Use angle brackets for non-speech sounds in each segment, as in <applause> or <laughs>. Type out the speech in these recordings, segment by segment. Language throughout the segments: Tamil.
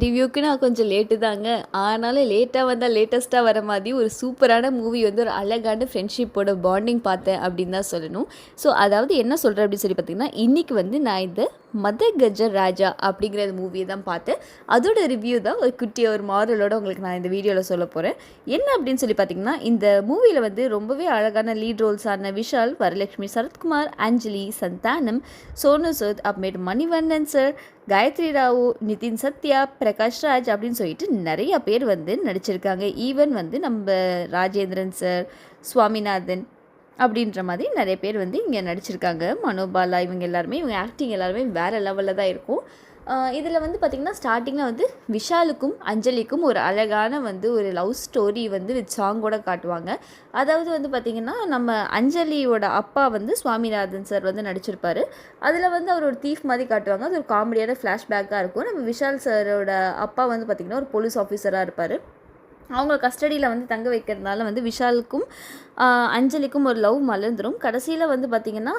ரிவ்யூக்கு நான் கொஞ்சம் லேட்டு தாங்க. ஆனாலும் லேட்டாக வந்தால் லேட்டஸ்ட்டாக வர மாதிரி ஒரு சூப்பரான மூவி வந்து ஒரு அழகான ஃப்ரெண்ட்ஷிப்போட பாண்டிங் பார்த்தேன் அப்படின்னு தான் சொல்லணும். ஸோ அதாவது என்ன சொல்கிறேன் அப்படின்னு சொல்லி பார்த்தீங்கன்னா இன்றைக்கி வந்து நான் இந்த மத கஜ ராஜா அப்படிங்கிற மூவியை தான் பார்த்தேன். அதோட ரிவ்யூ தான் ஒரு குட்டிய ஒரு மாரலோட உங்களுக்கு நான் இந்த வீடியோவில் சொல்ல போகிறேன் என்ன அப்படின்னு சொல்லி பார்த்தீங்கன்னா இந்த மூவியில் வந்து ரொம்பவே அழகான லீட் ரோல்ஸான விஷால் வரலட்சுமி சரத்குமார் அஞ்சலி சந்தானம் சோனு சூத் அப்மேட் மணிவண்ணன் சார் காயத்ரி ராவு நிதின் சத்யா பிரகாஷ் ராஜ் அப்படின்னு சொல்லிட்டு நிறைய பேர் வந்து நடிச்சிருக்காங்க. ஈவன் வந்து நம்ம ராஜேந்திரன் சார் சுவாமிநாதன் அப்படின்ற மாதிரி நிறைய பேர் வந்து இங்கே நடிச்சிருக்காங்க. மனோபாலா இவங்க எல்லாருமே இவங்க ஆக்டிங் எல்லாருமே வேறு லெவலில் தான் இருக்கும். இதில் வந்து பார்த்திங்கன்னா ஸ்டார்டிங்கில் வந்து விஷாலுக்கும் அஞ்சலிக்கும் ஒரு அழகான வந்து ஒரு லவ் ஸ்டோரி வந்து வித் சாங்கோட காட்டுவாங்க. அதாவது வந்து பார்த்திங்கன்னா நம்ம அஞ்சலியோட அப்பா வந்து சுவாமிநாதன் சார் வந்து நடிச்சிருப்பார். அதில் வந்து அவர் ஒரு தீஃப் மாதிரி காட்டுவாங்க. அது ஒரு காமெடியான ஃப்ளாஷ்பேக்காக இருக்கும். நம்ம விஷால் சாரோட அப்பா வந்து பார்த்திங்கன்னா ஒரு போலீஸ் ஆஃபீஸராக இருப்பார். அவங்க கஸ்டடியில் வந்து தங்க வைக்கிறதுனால வந்து விஷாலுக்கும் அஞ்சலிக்கும் ஒரு லவ் மலர்ந்துடும் கடைசியில் வந்து பார்த்திங்கன்னா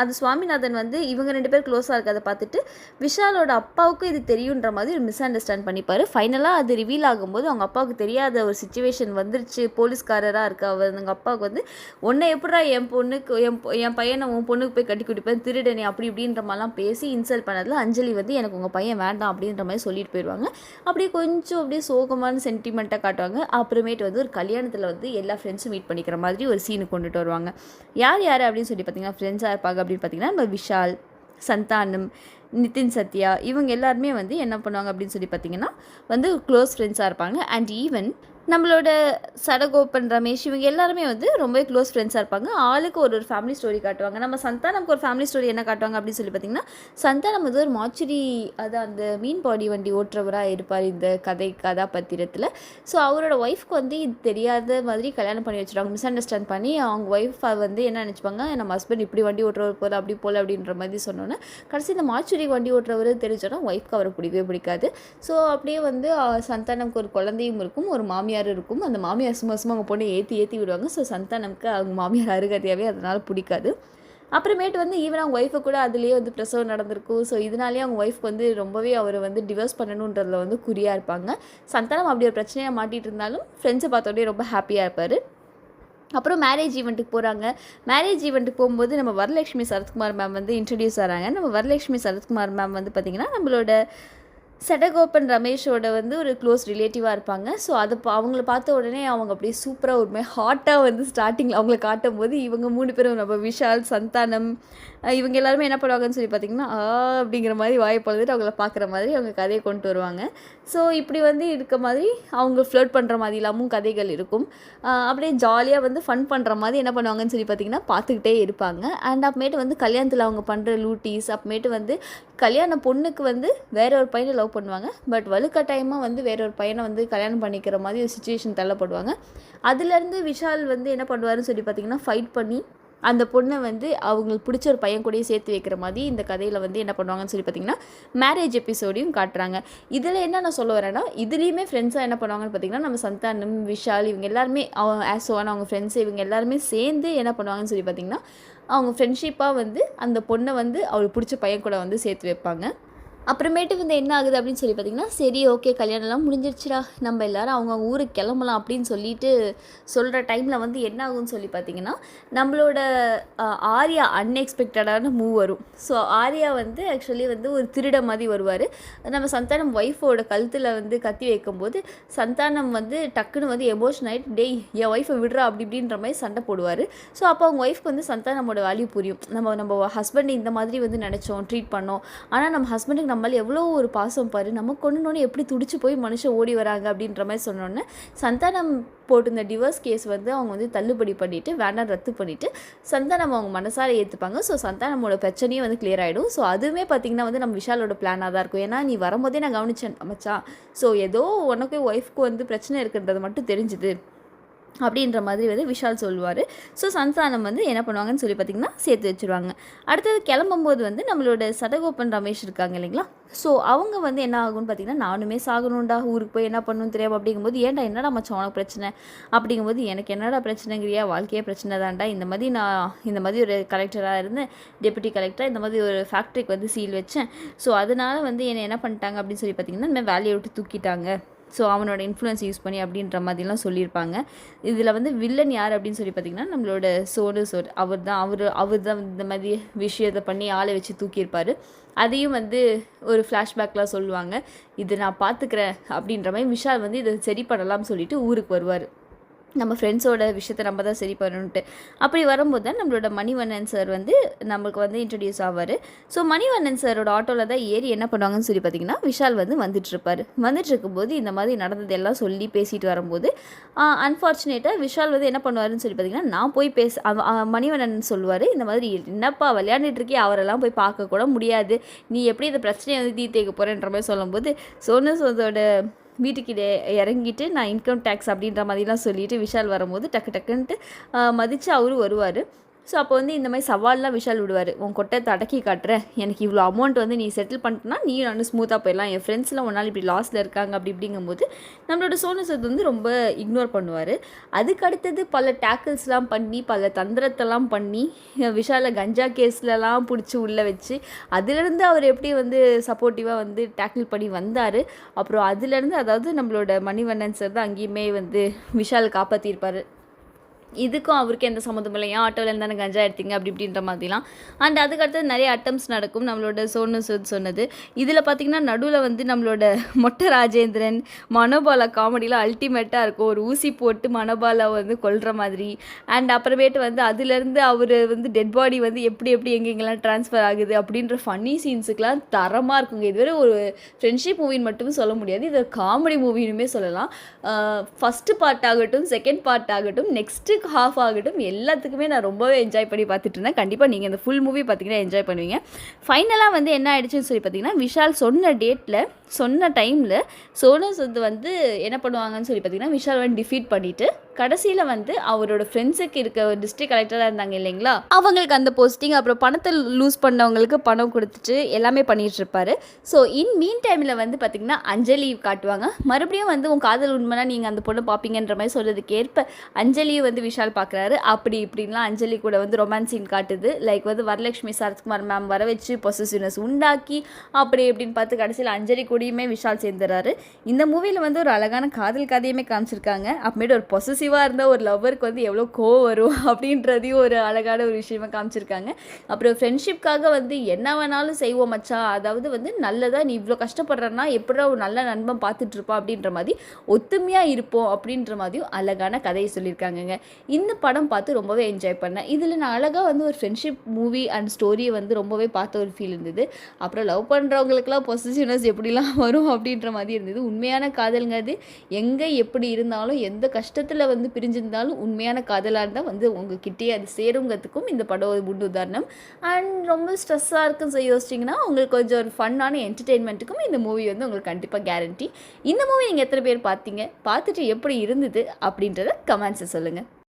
அது சுவாமிநாதன் வந்து இவங்க ரெண்டு பேர் க்ளோஸாக இருக்கிறத பார்த்துட்டு விஷாலோட அப்பாவுக்கும் இது தெரியுன்ற மாதிரி ஒரு மிஸ் அண்டர்ஸ்டாண்ட் பண்ணிப்பார் ஃபைனலாக அது ரிவீல் ஆகும்போது அவங்க அப்பாவுக்கு தெரியாத ஒரு சுச்சுவேஷன் வந்துருச்சு. போலீஸ்காரராக இருக்க அவர் அவங்க அப்பாவுக்கு வந்து உன்னை எப்படா என் பொண்ணுக்கு என் என் பையனை உன் பொண்ணுக்கு போய் கட்டி கொடுப்பேன்? திருடனே அப்படி இப்படின்ற மாதிரிலாம் பேசி இன்சல்ட் பண்ணதில் அஞ்சலி வந்து எனக்கு உங்கள் பையன் வேண்டாம் அப்படின்ற மாதிரி சொல்லிட்டு போயிடுவாங்க அப்படியே கொஞ்சம் அப்படியே சோகமான சென்டிமெண்ட்டாக காட்டுவாங்க. அப்புறமேட்டு வந்து ஒரு கல்யாணத்தில் வந்து எல்லா ஃப்ரெண்ட்ஸும் மீட் பண்ணிக்கிற மாதிரி ஒரு சீனு கொண்டுட்டு வருவாங்க. யார் யார் அப்படின்னு சொல்லி பார்த்தீங்கன்னா ஃப்ரெண்ட்ஸாக இருப்பாங்க அப்படின்னு பார்த்தீங்கன்னா நம்ம விஷால் சந்தானம் நிதின் சத்யா இவங்க எல்லாருமே வந்து என்ன பண்ணுவாங்க அப்படின்னு சொல்லி பார்த்தீங்கன்னா வந்து க்ளோஸ் ஃப்ரெண்ட்ஸாக இருப்பாங்க. அண்ட் ஈவன் நம்மளோட சடகோபன் ரமேஷ் இவங்க எல்லாருமே வந்து ரொம்ப க்ளோஸ் ஃப்ரெண்ட்ஸாக இருப்பாங்க. ஆளுக்கு ஒரு ஒரு ஃபேமிலி ஸ்டோரி காட்டுவாங்க. நம்ம சந்தானம்க்கு ஒரு ஃபேமிலி ஸ்டோரி என்ன காட்டுவாங்க அப்படின்னு சொல்லி பார்த்தீங்கன்னா சந்தானம் வந்து ஒரு மாச்சுரி அதான் அந்த மீன் பாடி வண்டி ஓட்டுறவராக இருப்பார் இந்த கதை கதாபாத்திரத்தில். ஸோ அவரோட ஒய்ஃப்க்கு வந்து இது தெரியாத மாதிரி கல்யாணம் பண்ணி வச்சுருவாங்க. மிஸ் அண்டர்ஸ்டாண்ட் பண்ணி அவங்க ஒய்ஃப் வந்து என்ன நினச்சிப்பாங்க நம்ம ஹஸ்பண்ட் இப்படி வண்டி ஓட்டுறவர் போல அப்படி போல அப்படின்ற மாதிரி சொன்னோன்னே கடைசி இந்த மாச்சுரி வண்டி ஓட்டுறவர் தெரிஞ்சோன்னா ஒய்ஃப்க்கு அவரை பிடிக்கவே பிடிக்காது. ஸோ அப்படியே வந்து சந்தானம்க்கு ஒரு குழந்தையும் இருக்கும் ஒரு மாமியார் இருக்கும். அந்த மாமியார் சும்மா சும்மா அவங்க பொண்ணை ஏற்றி ஏற்றி விடுவாங்க. ஸோ சந்தானம்க்கு அவங்க மாமியார் அருகதையாகவே அதனால் பிடிக்காது. அப்புறமேட்டு வந்து ஈவன் அவங்க ஒய்ஃபை கூட அதுலேயே வந்து பிரசவம் நடந்திருக்கும். ஸோ இதனாலேயே அவங்க ஒய்ஃப்க்கு வந்து ரொம்பவே அவர் வந்து டிவோர்ஸ் பண்ணணுன்றதில் வந்து குறியாக இருப்பாங்க. சந்தானம் அப்படி ஒரு பிரச்சனையாக மாட்டிகிட்டு இருந்தாலும் ஃப்ரெண்ட்ஸை பார்த்தோடனே ரொம்ப ஹாப்பியாக இருப்பார். அப்புறம் மேரேஜ் ஈவெண்ட்டுக்கு போகிறாங்க மேரேஜ் ஈவெண்ட்டுக்கு போகும்போது நம்ம வரலட்சுமி சரத்குமார் மேம் வந்து இன்ட்ரடியூஸ் ஆகிறாங்க நம்ம வரலட்சுமி சரத்குமார் மேம் வந்து பார்த்திங்கன்னா நம்மளோட சடகோபன் ரமேஷோட வந்து ஒரு க்ளோஸ் ரிலேட்டிவாக இருப்பாங்க. ஸோ அதை அவங்கள பார்த்த உடனே அவங்க அப்படியே சூப்பராக ஒரு மாதிரி ஹாட்டாக வந்து ஸ்டார்டிங்கில் அவங்கள காட்டும் போது இவங்க மூணு பேரும் நம்ம விஷால் சந்தானம் இவங்க எல்லாருமே என்ன பண்ணுவாங்கன்னு சொல்லி பார்த்தீங்கன்னா ஆ அப்படிங்கிற மாதிரி வாய் பழுதுட்டு அவங்கள பார்க்குற மாதிரி அவங்க கதையை கொண்டு வருவாங்க. ஸோ இப்படி வந்து இருக்க மாதிரி அவங்க ஃப்ளோட் பண்ணுற மாதிரி இல்லாமல் கதைகள் இருக்கும். அப்படியே ஜாலியாக வந்து ஃபன் பண்ணுற மாதிரி என்ன பண்ணுவாங்கன்னு சொல்லி பார்த்தீங்கன்னா பார்த்துக்கிட்டே இருப்பாங்க. அண்ட் அப்புறமேட்டு வந்து கல்யாணத்தில் அவங்க பண்ணுற லூட்டிஸ் அப்புறமேட்டு வந்து கல்யாண பொண்ணுக்கு வந்து வேற ஒரு பையனை லவ் பண்ணுவாங்க. பட் வலுக்கட்டாயமாக வந்து வேற ஒரு பையனை வந்து கல்யாணம் பண்ணிக்கிற மாதிரி ஒரு சுச்சுவேஷன் தள்ளப்படுவாங்க. அதுலேருந்து விஷால் வந்து என்ன பண்ணுவாருன்னு சொல்லி பார்த்தீங்கன்னா ஃபைட் பண்ணி அந்த பொண்ணை வந்து அவங்களுக்கு பிடிச்ச ஒரு பையன் கூடயே சேர்த்து வைக்கிற மாதிரி இந்த கதையில் வந்து என்ன பண்ணுவாங்கன்னு சொல்லி பார்த்தீங்கன்னா மேரேஜ் எபிசோடையும் காட்டுறாங்க. இதில் என்ன நான் சொல்ல வரேன்னா இதுலேயுமே ஃப்ரெண்ட்ஸாக என்ன பண்ணுவாங்கன்னு பார்த்தீங்கன்னா நம்ம சந்தானம் விஷால் இவங்க எல்லாருமே ஆசோவான அவங்க ஃப்ரெண்ட்ஸ் இவங்க எல்லாருமே சேர்ந்து என்ன பண்ணுவாங்கன்னு சொல்லி பார்த்தீங்கன்னா அவங்க ஃப்ரெண்ட்ஷிப்பாக வந்து அந்த பொண்ணை வந்து அவளுக்கு பிடிச்ச பையன் கூட வந்து சேர்த்து வைப்பாங்க. அப்புறமேட்டு வந்து என்ன ஆகுது அப்படின்னு சொல்லி பார்த்தீங்கன்னா சரி ஓகே கல்யாணம்லாம் முடிஞ்சிருச்சுடா. நம்ம எல்லாரும் அவங்கவுங்க ஊருக்கு கிளம்பலாம் அப்படின்னு சொல்லிட்டு சொல்கிற டைமில் வந்து என்ன ஆகும்னு சொல்லி பார்த்தீங்கன்னா நம்மளோட ஆர்யா அன்எக்ஸ்பெக்டடான மூவ் வரும். ஸோ ஆர்யா வந்து ஆக்சுவலி வந்து ஒரு திருட மாதிரி வருவார். நம்ம சந்தானம் ஒய்ஃபோட கழுத்தில் வந்து கத்தி வைக்கும்போது சந்தானம் வந்து டக்குன்னு வந்து எமோஷன் ஆகிட்டு டேய் என் ஒய்ஃபை விடுறா அப்படி இப்படின்ற மாதிரி சண்டை போடுவார். ஸோ அப்போ அவங்க ஒய்ஃப்க்கு வந்து சந்தானமோட வேல்யூ புரியும். நம்ம நம்ம ஹஸ்பண்ட் இந்த மாதிரி வந்து நினச்சோம் ட்ரீட் பண்ணோம். ஆனால் நம்ம ஹஸ்பண்டுக்கு நம்மளால எவ்வளோ ஒரு பாசம் பாரு நம்ம கொண்டுனோன்னு எப்படி துடிச்சு போய் மனுஷன் ஓடி வராங்க அப்படின்ற மாதிரி சொன்னோன்னே சந்தானம் போட்டிருந்த டிவோர்ஸ் கேஸ் வந்து அவங்க வந்து தள்ளுபடி பண்ணிவிட்டு வேண்டாம் ரத்து பண்ணிவிட்டு சந்தானம் அவங்க மனசார ஏற்றுப்பாங்க ஸோ சந்தானமோட பிரச்சனையும் வந்து கிளியர் ஆகிடும் ஸோ அதுவுமே பார்த்திங்கன்னா வந்து நம்ம விஷாலோட பிளானாக தான் இருக்கும். ஏன்னா நீ வரும்போதே நான் கவனிச்சேன் மச்சான். ஸோ ஏதோ உனக்கு ஒய்ஃப்க்கு வந்து பிரச்சனை இருக்குன்றது மட்டும் தெரிஞ்சுது. அப்படின்ற மாதிரி வந்து விஷால் சொல்லுவார். ஸோ சந்தானம் வந்து என்ன பண்ணுவாங்கன்னு சொல்லி பார்த்திங்கன்னா சேர்த்து வச்சுருவாங்க. அடுத்தது கிளம்பும்போது வந்து நம்மளோட சடகோப்பன் ரமேஷ் இருக்காங்க இல்லைங்களா? ஸோ அவங்க வந்து என்ன ஆகும்னு பார்த்தீங்கன்னா நானுமே சாகணும்டா ஊருக்கு போய் என்ன பண்ணணும் தெரியாம அப்படிங்கும்போது ஏன்டா என்னடா மச்சான் உனக்கு பிரச்சனை? அப்படிங்கும்போது எனக்கு என்னடா பிரச்சனைங்கிறியா? வாழ்க்கையே பிரச்சனை தான்டா. இந்த மாதிரி நான் இந்த மாதிரி ஒரு கலெக்டராக இருந்தேன் டெப்யூட்டி கலெக்டராக இந்த மாதிரி ஒரு ஃபேக்ட்ரிக்கு வந்து சீல் வச்சேன். ஸோ அதனால் வந்து என்னை என்ன பண்ணிட்டாங்க அப்படின்னு சொல்லி பார்த்தீங்கன்னா இந்த மாதிரி வேலையை விட்டு தூக்கிட்டாங்க. ஸோ அவனோட இன்ஃப்ளூயன்ஸ் யூஸ் பண்ணி அப்படின்ற மாதிரிலாம் சொல்லியிருப்பாங்க. இதில் வந்து வில்லன் யார் அப்படின்னு சொல்லி பார்த்தீங்கன்னா நம்மளோட சோனு சோர் அவர் தான். அவர் அவர் தான் இந்த மாதிரி விஷயத்தை பண்ணி ஆளை வச்சு தூக்கியிருப்பார். அதையும் வந்து ஒரு ஃப்ளாஷ்பேக்லாம் சொல்லுவாங்க. இது நான் பார்த்துக்கிறேன் அப்படின்ற மாதிரி விஷால் வந்து இதை சரி பண்ணலாம்னு சொல்லிட்டு ஊருக்கு வருவார். நம்ம ஃப்ரெண்ட்ஸோட விஷயத்தை நம்ம தான் சரி பண்ணணுன்ட்டு அப்படி வரும்போது தான் நம்மளோட மணிவண்ணன் சார் வந்து நம்மளுக்கு வந்து இன்ட்ரடியூஸ் ஆவார். ஸோ மணிவண்ணன் சாரோட ஆட்டோவில் தான் ஏறி என்ன பண்ணுவாங்கன்னு சொல்லி பார்த்தீங்கன்னா விஷால் வந்து வந்துட்டுருப்பார். வந்துட்டு இருக்கும்போது இந்த மாதிரி நடந்ததெல்லாம் சொல்லி பேசிட்டு வரும்போது அன்ஃபார்ச்சுனேட்டாக விஷால் வந்து என்ன பண்ணுவாருன்னு சொல்லி பார்த்தீங்கன்னா நான் போய் பேச அவ- மணிவண்ணன் சொல்லுவார் இந்த மாதிரி என்னப்பா விளையாண்டுட்டு இருக்கே அவரெல்லாம் போய் பார்க்க கூட முடியாது. நீ எப்படி இந்த பிரச்சனையை வந்து தீர்த்து போகிறேன்ற மாதிரி சொல்லும்போது சோனு சோதோட வீட்டுக்கிட்டே இறங்கிட்டு நான் இன்கம் டேக்ஸ் அப்படின்ற மாதிரிலாம் சொல்லிவிட்டு விஷால் வரும்போது டக்கு டக்குன்ட்டு மதித்து அவரும் வருவார். ஸோ அப்போ வந்து இந்த மாதிரி சவால்லாம் விஷால் விடுவார். உன் கொட்டை தடக்கி காட்டுறேன் எனக்கு இவ்வளோ அமௌண்ட் வந்து நீ செட்டில் பண்ணிட்டனா நீ நான் ஸ்மூத்தாக போயிடலாம். என் ஃப்ரெண்ட்ஸ்லாம் ஒரு நாள் இப்படி லாஸில் இருக்காங்க அப்படி இப்படிங்கும்போது நம்மளோட சோனு சத் வந்து ரொம்ப இக்னோர் பண்ணுவார். அதுக்கு அடுத்தது பல டேக்கிள்ஸ்லாம் பண்ணி பல தந்திரத்தெல்லாம் பண்ணி விஷாலை கஞ்சா கேஸ்லலாம் பிடிச்சி உள்ளே வச்சு அதுலேருந்து அவர் எப்படி வந்து சப்போர்ட்டிவாக வந்து டேக்கிள் பண்ணி வந்தார். அப்புறம் அதுலேருந்து அதாவது நம்மளோட மணிவண்ணன் சார் தான் அங்கேயுமே வந்து விஷால் காப்பாற்றிருப்பார் இதுக்கும் அவருக்கு எந்த சம்மந்தம் இல்லை. ஏன் ஆட்டோவில் இருந்தானே கஞ்சா எடுத்தீங்க? அப்படி இப்படின்ற மாதிரிலாம். அண்ட் அதுக்கடுத்து நிறைய அட்டம்ஸ் நடக்கும். நம்மளோட சோனு சுத் சொன்னது. இதில் பார்த்தீங்கன்னா நடுவில் வந்து நம்மளோட <laughs> மொட்டை ராஜேந்திரன் மனோபாலா காமெடியெலாம் அல்டிமேட்டாக இருக்கும். ஒரு ஊசி போட்டு மனோபாலா வந்து கொல்கிற மாதிரி. அண்ட் அப்புறமேட்டு வந்து அதுலேருந்து அவர் வந்து டெட் பாடி வந்து எப்படி எப்படி எங்கெங்கெல்லாம் ட்ரான்ஸ்ஃபர் ஆகுது அப்படின்ற ஃபன்னி சீன்ஸுக்கெலாம் தரமாக இருக்குங்க. இதுவரை ஒரு ஃப்ரெண்ட்ஷிப் மூவின்னு மட்டும் சொல்ல முடியாது. இது காமெடி மூவினுமே சொல்லலாம். ஃபஸ்ட்டு பார்ட் ஆகட்டும் செகண்ட் பார்ட் ஆகட்டும் நெக்ஸ்ட்டு ஹாஃப் ஆகட்டும் எல்லாத்துக்குமே நான் ரொம்பவே என்ஜாய் பண்ணி பார்த்துட்டு இருந்தேன். கண்டிப்பாக நீங்கள் இந்த ஃபுல் மூவி பார்த்தீங்கன்னா என்ஜாய் பண்ணுவீங்க. ஃபைனலாக வந்து என்ன ஆயிடுச்சுன்னு சொல்லி பார்த்தீங்கன்னா விஷால் சொன்ன டேட்டில் சொன்ன டைமில் சோனு சூத் வந்து என்ன பண்ணுவாங்கன்னு சொல்லி பார்த்தீங்கன்னா விஷால் வந்து டிஃபீட் பண்ணிவிட்டு கடைசியில் வந்து அவரோட ஃப்ரெண்ட்ஸுக்கு இருக்க டிஸ்ட்ரிக்ட் கலெக்டராக இருந்தாங்க இல்லைங்களா? அவங்களுக்கு அந்த போஸ்டிங் அப்புறம் பணத்தை லூஸ் பண்ணவங்களுக்கு பணம் கொடுத்துட்டு எல்லாமே பண்ணிகிட்டு இருப்பாரு. ஸோ இன் மீன் டைமில் வந்து பார்த்திங்கன்னா அஞ்சலி காட்டுவாங்க. மறுபடியும் வந்து உன் காதல் உண்மைனா நீங்கள் அந்த பொண்ணை பார்ப்பீங்கன்ற மாதிரி சொல்கிறதுக்கு ஏற்ப அஞ்சலியை வந்து விஷால் பார்க்குறாரு அப்படி இப்படின்லாம் அஞ்சலி கூட வந்து ரொமான்ஸ் சீன் காட்டுது. லைக் வந்து வரலட்சுமி சரத்குமார் மேம் வர வச்சு பொசசிவ்னஸ் உண்டாக்கி அப்படி இப்படின்னு பார்த்து கடைசியில் அஞ்சலி கூடயுமே விஷால் சேர்ந்துறாரு. இந்த மூவியில் வந்து ஒரு அழகான காதல் கதையுமே காமிச்சிருக்காங்க. அப்புறமேட்டு ஒரு பொசஸ் பொசசிவாக இருந்த ஒரு லவ்வருக்கு வந்து எவ்வளோ கோவம் வரும் <laughs> அப்படின்றதையும் ஒரு அழகான ஒரு விஷயமா காமிச்சிருக்காங்க. அப்புறம் ஃப்ரெண்ட்ஷிப்காக வந்து என்ன வேணாலும் செய்வோம் மச்சா. அதாவது வந்து நல்லதாக நீ இவ்வளோ கஷ்டப்படுறன்னா எப்படா ஒரு நல்ல நண்பன் பார்த்துட்டு அப்படின்ற மாதிரி ஒத்துமையாக இருப்போம் அப்படின்ற மாதிரியும் அழகான கதையை சொல்லியிருக்காங்கங்க. இந்த படம் பார்த்து ரொம்பவே என்ஜாய் பண்ணேன். இதில் நான் அழகாக வந்து ஒரு ஃப்ரெண்ட்ஷிப் மூவி அண்ட் ஸ்டோரியை வந்து ரொம்பவே பார்த்த ஒரு ஃபீல் இருந்தது. அப்புறம் லவ் பண்ணுறவங்களுக்குலாம் பொசிஷனஸ் எப்படிலாம் வரும் அப்படின்ற மாதிரி இருந்தது. உண்மையான காதல்ங்க அது. எங்கே எப்படி இருந்தாலும் எந்த கஷ்டத்தில் வந்து பிரிஞ்சிருந்தாலும் உண்மையான காதலாக இருந்தால் வந்து உங்ககிட்டயே அது சேருங்கிறதுக்கும் இந்த படம் ஒரு முன் உதாரணம். அண்ட் ரொம்ப ஸ்ட்ரெஸ்ஸாக இருக்குன்னு சொல்லி யோசிச்சிங்கன்னா உங்களுக்கு கொஞ்சம் ஒரு ஃபன்னான என்டர்டெயின்மெண்ட்டுக்கும் இந்த மூவி வந்து உங்களுக்கு கண்டிப்பாக கேரண்டி இந்த மூவி நீங்கள் எத்தனை பேர் பார்த்தீங்க? பார்த்துட்டு எப்படி இருந்தது அப்படின்றத கமெண்ட்ஸை சொல்லுங்கள்